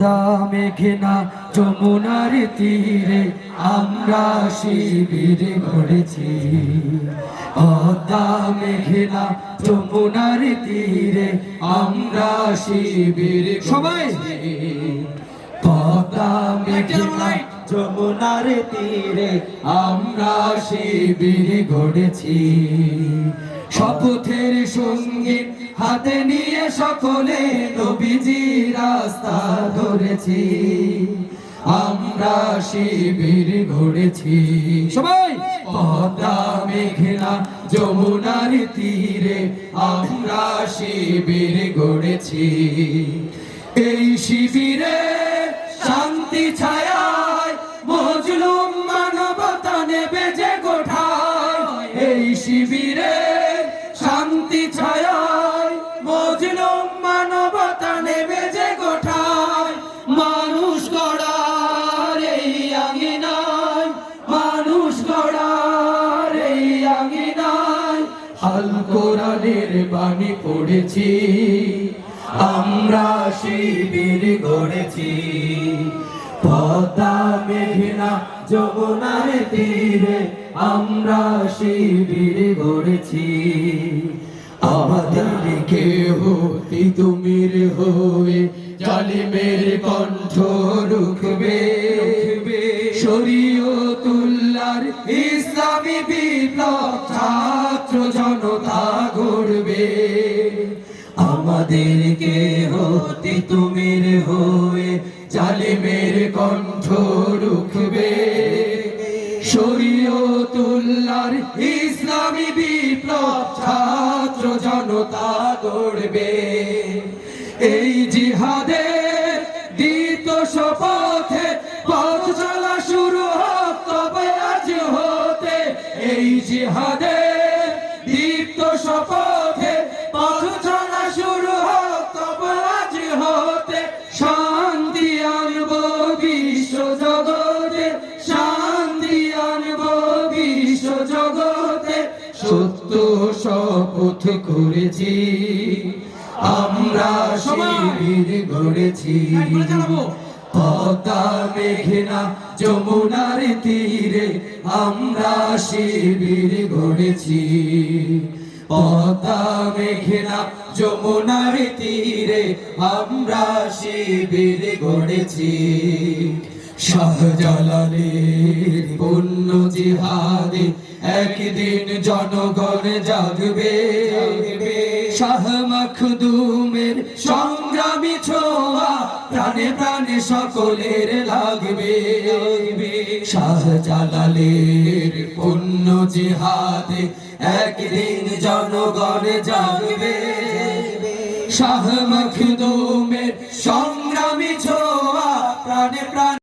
মেঘনা যমুনার তীরে আমরা শিবির গড়েছি। পদ্মা মেঘনা যমুনার তীরে আমরা শিবির সবাই! পদ্মা মেঘনা যমুনার তীরে আমরা শিবির গড়েছি। শপথের সঙ্গী হাতে নিয়ে সকলে নবীজি রাস্তা ধরেছি। আমরা শিবির ঘুরেছি সবাই! পদ্মা মেঘনা যমুনার তীরে আমরা শিবির গড়েছি। এই শিবিরে শান্তি ছায়ায় আল কোরআনের বাণী পড়েছি, আমরা শিবির গড়েছি। পদ্মা, মেঘনা, যমুনার তীরে আমরা শিবির গড়েছি। আমাদের কেহ তুমির হয়ে জালিমের কণ্ঠ রুখবে। শরীয়তুল্লার ইসলামী আমাদেরকে হতে তুমির হয়ে জালিমের কণ্ঠ রুখবে। শরীয়তুল্লার ইসলামী বিপ্লব ছাত্র জনতা গড়বে। এই জিহাদে দিত শপথে পথ চলা শুরু হোক, তবে আজ হতে এই জিহাদে দীপ্ত শপথে পথ সত্য শপথ করেছি। আমরা শিবির গড়েছি। পদ্মা মেঘনা যমুনার তীরে আমরা শিবির গড়েছি। পদ্মা মেঘনা যমুনার তীরে আমরা শিবির গড়েছি। শাহজালালের পুণ্য জিহাদে একদিন জনগণ জাগবে। শাহ মখদুমের সংগ্রামী ছোঁয়া প্রাণে প্রাণে সকলের লাগবে। শাহজালালের পুণ্য জিহাদে একদিন জনগণ জাগবে। শাহ মখদুমের প্রাণে প্রাণে